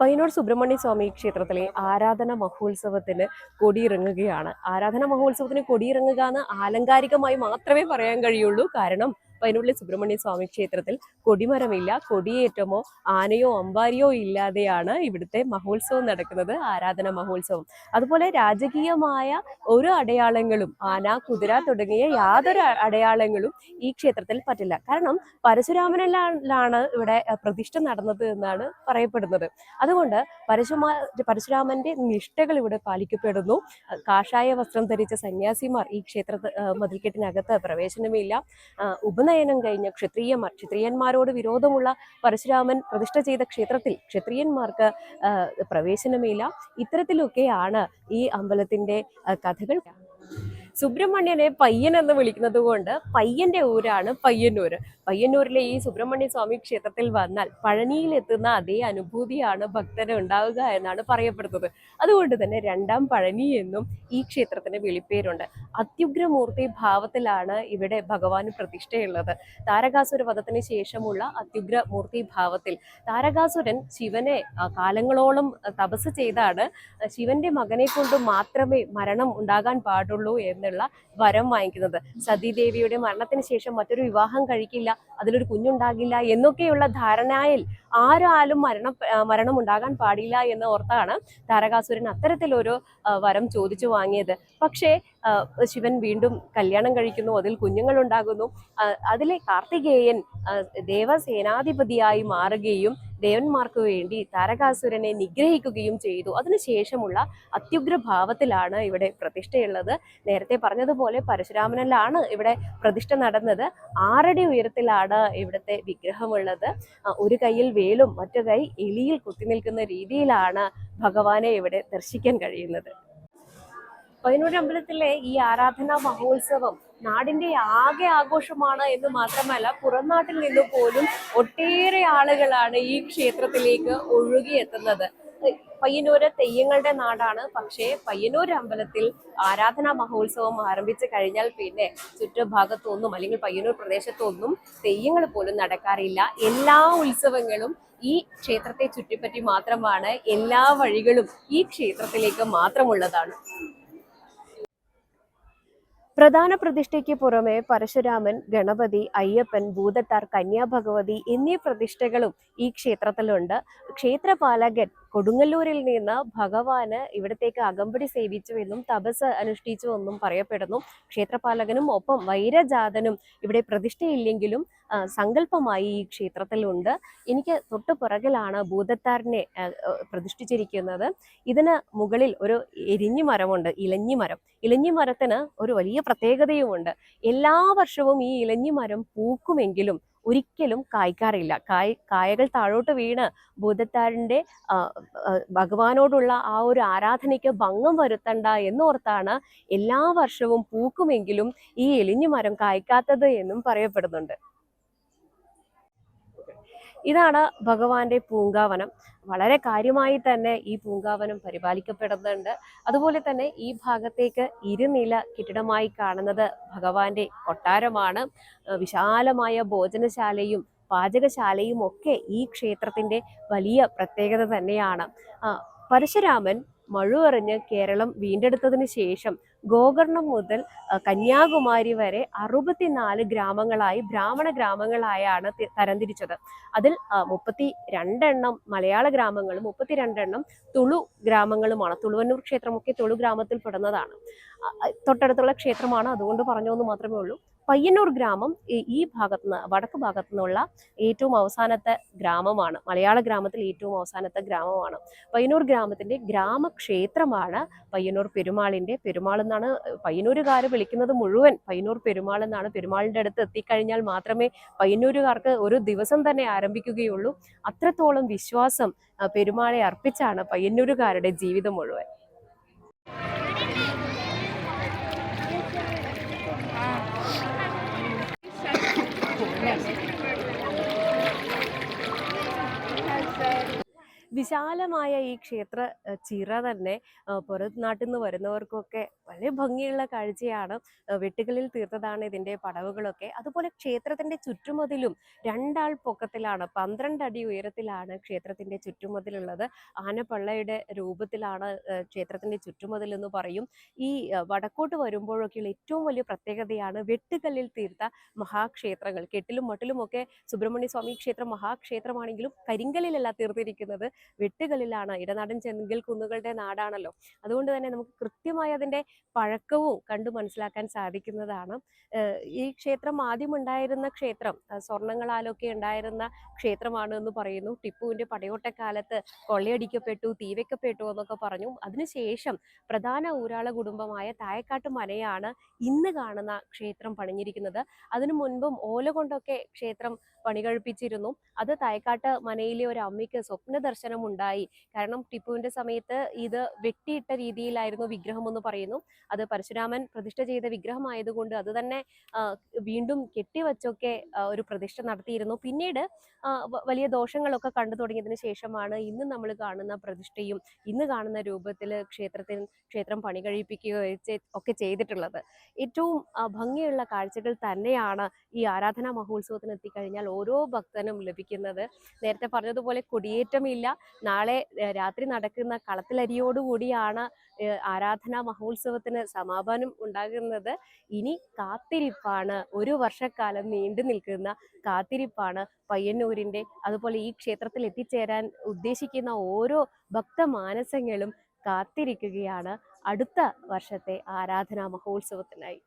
പയ്യന്നൂർ സുബ്രഹ്മണ്യ സ്വാമി ക്ഷേത്രത്തിലെ ആരാധന മഹോത്സവത്തിന് കൊടിയിറങ്ങുകയാണ്. ആരാധന മഹോത്സവത്തിന് കൊടിയിറങ്ങുക എന്ന് ആലങ്കാരികമായി മാത്രമേ പറയാൻ കഴിയുള്ളൂ. കാരണം പയ്യന്നൂരിലെ സുബ്രഹ്മണ്യ സ്വാമി ക്ഷേത്രത്തിൽ കൊടിമരമില്ല കൊടിയേറ്റമോ ആനയോ അമ്പാരിയോ ഇല്ലാതെയാണ് ഇവിടുത്തെ മഹോത്സവം നടക്കുന്നത് ആരാധന മഹോത്സവം. അതുപോലെ രാജകീയമായ ഒരു അടയാളങ്ങളും ആന കുതിര തുടങ്ങിയ യാതൊരു അടയാളങ്ങളും ഈ ക്ഷേത്രത്തിൽ പറ്റില്ല. കാരണം പരശുരാമനിലാണ് ഇവിടെ പ്രതിഷ്ഠ നടന്നത് എന്നാണ് പറയപ്പെടുന്നത്. അതുകൊണ്ട് പരശുമാ പരശുരാമന്റെ നിഷ്ഠകൾ ഇവിടെ പാലിക്കപ്പെടുന്നു. കാഷായ വസ്ത്രം ധരിച്ച സന്യാസിമാർ ഈ ക്ഷേത്ര മതിൽക്കെട്ടിനകത്ത് പ്രവേശനമില്ല. അഹ്, ഉപനയനം കഴിഞ്ഞ ക്ഷത്രിയന്മാർ ക്ഷത്രിയന്മാരോട് വിരോധമുള്ള പരശുരാമൻ പ്രതിഷ്ഠ ചെയ്ത ക്ഷേത്രത്തിൽ ക്ഷത്രിയന്മാർക്ക് പ്രവേശനമില്ല. ഇത്തരത്തിലൊക്കെയാണ് ഈ അമ്പലത്തിന്റെ കഥകൾ. സുബ്രഹ്മണ്യനെ പയ്യൻ എന്ന് വിളിക്കുന്നത് കൊണ്ട് പയ്യന്റെ ഊരാണ് പയ്യന്നൂര്. പയ്യന്നൂരിലെ ഈ സുബ്രഹ്മണ്യ സ്വാമി ക്ഷേത്രത്തിൽ വന്നാൽ പഴനിയിൽ എത്തുന്ന അതേ അനുഭൂതിയാണ് ഭക്തന് ഉണ്ടാവുക എന്നാണ് പറയപ്പെടുന്നത്. അതുകൊണ്ട് തന്നെ രണ്ടാം പഴനി എന്നും ഈ ക്ഷേത്രത്തിന് വിളിപ്പേരുണ്ട്. അത്യുഗ്രമൂർത്തി ഭാവത്തിലാണ് ഇവിടെ ഭഗവാന് പ്രതിഷ്ഠയുള്ളത്. താരകാസുര വധത്തിന് ശേഷമുള്ള അത്യുഗ്ര മൂർത്തി ഭാവത്തിൽ താരകാസുരൻ ശിവനെ കാലങ്ങളോളം തപസ് ചെയ്താണ്. ശിവന്റെ മകനെ കൊണ്ട് മാത്രമേ മരണം ഉണ്ടാകാൻ പാടുള്ളൂ എന്നുള്ള വരം വാങ്ങിക്കുന്നത്. സതീദേവിയുടെ മരണത്തിന് ശേഷം മറ്റൊരു വിവാഹം കഴിക്കില്ല. അതിലൊരു കുഞ്ഞുണ്ടാകില്ല എന്നൊക്കെയുള്ള ധാരണയിൽ ആരാലും മരണം മരണം ഉണ്ടാകാൻ പാടില്ല എന്ന് ഓർത്താണ് താരകാസുരൻ അത്തരത്തിലൊരു വരം ചോദിച്ചു വാങ്ങിയത്. പക്ഷേ ശിവൻ വീണ്ടും കല്യാണം കഴിക്കുന്നു അതിൽ കുഞ്ഞുങ്ങൾ ഉണ്ടാകുന്നു അതിലെ കാർത്തികേയൻ ദേവസേനാധിപതിയായി മാറുകയും ദേവന്മാർക്ക് വേണ്ടി താരകാസുരനെ നിഗ്രഹിക്കുകയും ചെയ്തു. അതിനുശേഷമുള്ള അത്യുഗ്ര ഭാവത്തിലാണ് ഇവിടെ പ്രതിഷ്ഠയുള്ളത്. നേരത്തെ പറഞ്ഞതുപോലെ പരശുരാമനിലാണ് ഇവിടെ പ്രതിഷ്ഠ നടന്നത്. ആറടി ഉയരത്തിലാണ് ഇവിടുത്തെ വിഗ്രഹമുള്ളത്. ഒരു കൈയിൽ വേലും മറ്റു കൈ എലിയിൽ കുത്തി നിൽക്കുന്ന രീതിയിലാണ് ഭഗവാനെ ഇവിടെ ദർശിക്കാൻ കഴിയുന്നത്. പയ്യന്നൂർ അമ്പലത്തിലെ ഈ ആരാധനാ മഹോത്സവം നാടിന്റെ ആകെ ആഘോഷമാണ് എന്ന് മാത്രമല്ല പുറംനാട്ടിൽ നിന്ന് പോലും ഒട്ടേറെ ആളുകളാണ് ഈ ക്ഷേത്രത്തിലേക്ക് ഒഴുകിയെത്തുന്നത്. പയ്യന്നൂര് തെയ്യങ്ങളുടെ നാടാണ്. പക്ഷേ പയ്യന്നൂർ അമ്പലത്തിൽ ആരാധനാ മഹോത്സവം ആരംഭിച്ചു കഴിഞ്ഞാൽ പിന്നെ ചുറ്റുഭാഗത്തൊന്നും അല്ലെങ്കിൽ പയ്യന്നൂർ പ്രദേശത്തൊന്നും തെയ്യങ്ങൾ പോലും നടക്കാറില്ല. എല്ലാ ഉത്സവങ്ങളും ഈ ക്ഷേത്രത്തെ ചുറ്റിപ്പറ്റി മാത്രമാണ്. എല്ലാ വഴികളും ഈ ക്ഷേത്രത്തിലേക്ക് മാത്രമുള്ളതാണ്. പ്രധാന പ്രതിഷ്ഠയ്ക്ക് പുറമെ പരശുരാമൻ ഗണപതി അയ്യപ്പൻ ഭൂതത്താർ കന്യാഭഗവതി എന്നീ പ്രതിഷ്ഠകളും ഈ ക്ഷേത്രത്തിലുണ്ട്. ക്ഷേത്രപാലകൻ കൊടുങ്ങല്ലൂരിൽ നിന്ന് ഭഗവാന് ഇവിടത്തേക്ക് അകമ്പടി സേവിച്ചുവെന്നും തപസ് അനുഷ്ഠിച്ചുവെന്നും പറയപ്പെടുന്നു. ക്ഷേത്രപാലകനും ഒപ്പം വൈരജാതനും ഇവിടെ പ്രതിഷ്ഠയില്ലെങ്കിലും സങ്കല്പമായി ഈ ക്ഷേത്രത്തിലുണ്ട്. എനിക്ക് തൊട്ടു പുറകിലാണ് ഭൂതത്താറിനെ പ്രതിഷ്ഠിച്ചിരിക്കുന്നത്. ഇതിന് മുകളിൽ ഒരു എരിഞ്ഞി മരമുണ്ട് ഇലഞ്ഞി മരം. ഇലഞ്ഞി മരത്തിന് ഒരു വലിയ പ്രത്യേകതയുമുണ്ട്. എല്ലാ വർഷവും ഈ ഇലഞ്ഞി മരം പൂക്കുമെങ്കിലും ഒരിക്കലും കായ്ക്കാറില്ല. കായ് കായകൾ താഴോട്ട് വീണ് ആ, ഭഗവാനോടുള്ള ആ ഒരു ആരാധനയ്ക്ക് ഭംഗം വരുത്തണ്ട എന്നോർത്താണ് എല്ലാ വർഷവും പൂക്കുമെങ്കിലും ഈ എലിഞ്ഞു മരം കായ്ക്കാത്തത് എന്നും പറയപ്പെടുന്നുണ്ട്. ഇതാണ് ഭഗവാന്റെ പൂങ്കാവനം. വളരെ കാര്യമായി തന്നെ ഈ പൂങ്കാവനം പരിപാലിക്കപ്പെടുന്നുണ്ട്. അതുപോലെ തന്നെ ഈ ഭാഗത്തേക്ക് ഇരുനില കെട്ടിടമായി കാണുന്നത് ഭഗവാന്റെ കൊട്ടാരമാണ്. വിശാലമായ ഭോജനശാലയും പാചകശാലയും ഒക്കെ ഈ ക്ഷേത്രത്തിന്റെ വലിയ പ്രത്യേകത തന്നെയാണ്. പരശുരാമൻ മഴുവറിഞ്ഞ് കേരളം വീണ്ടെടുത്തതിന് ശേഷം ഗോകർണം മുതൽ കന്യാകുമാരി വരെ അറുപത്തിനാല് ഗ്രാമങ്ങളായി ബ്രാഹ്മണ ഗ്രാമങ്ങളായാണ് തരംതിരിച്ചത്. അതിൽ മുപ്പത്തി രണ്ടെണ്ണം മലയാള ഗ്രാമങ്ങളും മുപ്പത്തിരണ്ടെണ്ണം തുളു ഗ്രാമങ്ങളുമാണ്. തുളുവന്നൂർ ക്ഷേത്രമൊക്കെ തുളു ഗ്രാമത്തിൽ പെടുന്നതാണ്. തൊട്ടടുത്തുള്ള ക്ഷേത്രമാണ് അതുകൊണ്ട് പറഞ്ഞു എന്ന് മാത്രമേ ഉള്ളൂ. പയ്യന്നൂർ ഗ്രാമം ഈ- ഭാഗത്ത് നിന്ന് വടക്ക് ഭാഗത്തു നിന്നുള്ള ഏറ്റവും അവസാനത്തെ ഗ്രാമമാണ്. മലയാള ഗ്രാമത്തിൽ ഏറ്റവും അവസാനത്തെ ഗ്രാമമാണ്. പയ്യന്നൂർ ഗ്രാമത്തിന്റെ ഗ്രാമക്ഷേത്രമാണ് പയ്യന്നൂർ പെരുമാളിന്റെ പെരുമാൾ എന്നാണ് പയ്യന്നൂരുകാർ വിളിക്കുന്നത് മുഴുവൻ. പയ്യന്നൂർ പെരുമാൾ എന്നാണ് പെരുമാളിന്റെ അടുത്ത് എത്തിക്കഴിഞ്ഞാൽ മാത്രമേ പയ്യന്നൂരുകാർക്ക് ഒരു ദിവസം തന്നെ ആരംഭിക്കുകയുള്ളൂ. അത്രത്തോളം വിശ്വാസം പെരുമാളെ അർപ്പിച്ചാണ് പയ്യന്നൂരുകാരുടെ ജീവിതം മുഴുവൻ. Gracias. വിശാലമായ ഈ ക്ഷേത്ര ചിറ തന്നെ പുറത്തുനാട്ടിൽ നാട്ടിൽ നിന്ന് വരുന്നവർക്കൊക്കെ വളരെ ഭംഗിയുള്ള കാഴ്ചയാണ് വെട്ടുകളിൽ തീർത്തതാണ് ഇതിന്റെ പടവുകളൊക്കെ. അതുപോലെ ക്ഷേത്രത്തിന്റെ ചുറ്റുമതിലും രണ്ടാൾ പൊക്കത്തിലാണ് പന്ത്രണ്ട് അടി ഉയരത്തിലാണ് ക്ഷേത്രത്തിന്റെ ചുറ്റുമതിലുള്ളത്. ആനപ്പള്ളയുടെ രൂപത്തിലാണ് ക്ഷേത്രത്തിന്റെ ചുറ്റുമതിൽ എന്ന് പറയും. ഈ വടക്കോട്ട് വരുമ്പോഴൊക്കെയുള്ള ഏറ്റവും വലിയ പ്രത്യേകതയാണ് വെട്ടുകല്ലിൽ തീർത്ത മഹാക്ഷേത്രങ്ങൾ. കെട്ടിലും മട്ടിലും ഒക്കെ സുബ്രഹ്മണ്യ സ്വാമി ക്ഷേത്രം മഹാക്ഷേത്രമാണെങ്കിലും കരിങ്കല്ലിലല്ല തീർത്തിരിക്കുന്നത്. വെട്ടുകല്ലിലാണ് ഇടനാടൻ ചെങ്കിൽ കുന്നുകളുടെ നാടാണല്ലോ. അതുകൊണ്ട് തന്നെ നമുക്ക് കൃത്യമായി അതിന്റെ പഴക്കവും കണ്ടു മനസ്സിലാക്കാൻ സാധിക്കുന്നതാണ്. ഈ ക്ഷേത്രം ആദ്യം ഉണ്ടായിരുന്ന ക്ഷേത്രം സ്വർണങ്ങളാലൊക്കെ ഉണ്ടായിരുന്ന ക്ഷേത്രമാണ് എന്ന് പറയുന്നു. ടിപ്പുവിന്റെ പടയോട്ടക്കാലത്ത് കൊള്ളയടിക്കപ്പെട്ടു തീവയ്ക്കപ്പെട്ടു എന്നൊക്കെ പറഞ്ഞു. അതിനുശേഷം പ്രധാന ഊരാള കുടുംബമായ തായക്കാട്ട് മനയാണ് ഇന്ന് കാണുന്ന ക്ഷേത്രം പണിഞ്ഞിരിക്കുന്നത്. അതിനു മുൻപും ഓല കൊണ്ടൊക്കെ ക്ഷേത്രം പണി കഴിപ്പിച്ചിരുന്നു. അത് തായക്കാട്ട് മനയിലെ ഒരു അമ്മയ്ക്ക് സ്വപ്ന ദർശനം ഉണ്ടായി കാരണം ടിപ്പുവിന്റെ സമയത്ത് ഇത് വെട്ടിയിട്ട രീതിയിലായിരുന്നു വിഗ്രഹം എന്ന് പറയുന്നു. അത് പരശുരാമൻ പ്രതിഷ്ഠ ചെയ്ത വിഗ്രഹമായതുകൊണ്ട് അത് തന്നെ വീണ്ടും കെട്ടിവച്ചൊക്കെ ഒരു പ്രതിഷ്ഠ നടത്തിയിരുന്നു. പിന്നീട് വലിയ ദോഷങ്ങളൊക്കെ കണ്ടു തുടങ്ങിയതിന് ശേഷമാണ് ഇന്ന് നമ്മൾ കാണുന്ന പ്രതിഷ്ഠയും ഇന്ന് കാണുന്ന രൂപത്തിൽ ക്ഷേത്രത്തിൽ ക്ഷേത്രം പണി കഴിപ്പിക്കുകയോ ഒക്കെ ചെയ്തിട്ടുള്ളത്. ഏറ്റവും ഭംഗിയുള്ള കാഴ്ചകൾ തന്നെയാണ് ഈ ആരാധനാ മഹോത്സവത്തിന് എത്തിക്കഴിഞ്ഞാൽ ഓരോ ഭക്തനും ലഭിക്കുന്നത്. നേരത്തെ പറഞ്ഞതുപോലെ കൊടിയേറ്റമില്ല. നാളെ രാത്രി നടക്കുന്ന കളത്തിലരിയോടുകൂടിയാണ് ആരാധനാ മഹോത്സവത്തിന് സമാപനം ഉണ്ടാകുന്നത്. ഇനി കാത്തിരിപ്പാണ്. ഒരു വർഷക്കാലം നീണ്ടു നിൽക്കുന്ന കാത്തിരിപ്പാണ് പയ്യന്നൂരിന്റെ. അതുപോലെ ഈ ക്ഷേത്രത്തിൽ എത്തിച്ചേരാൻ ഉദ്ദേശിക്കുന്ന ഓരോ ഭക്തമാനസങ്ങളും കാത്തിരിക്കുകയാണ്. അടുത്ത വർഷത്തെ ആരാധനാ മഹോത്സവത്തിനായി.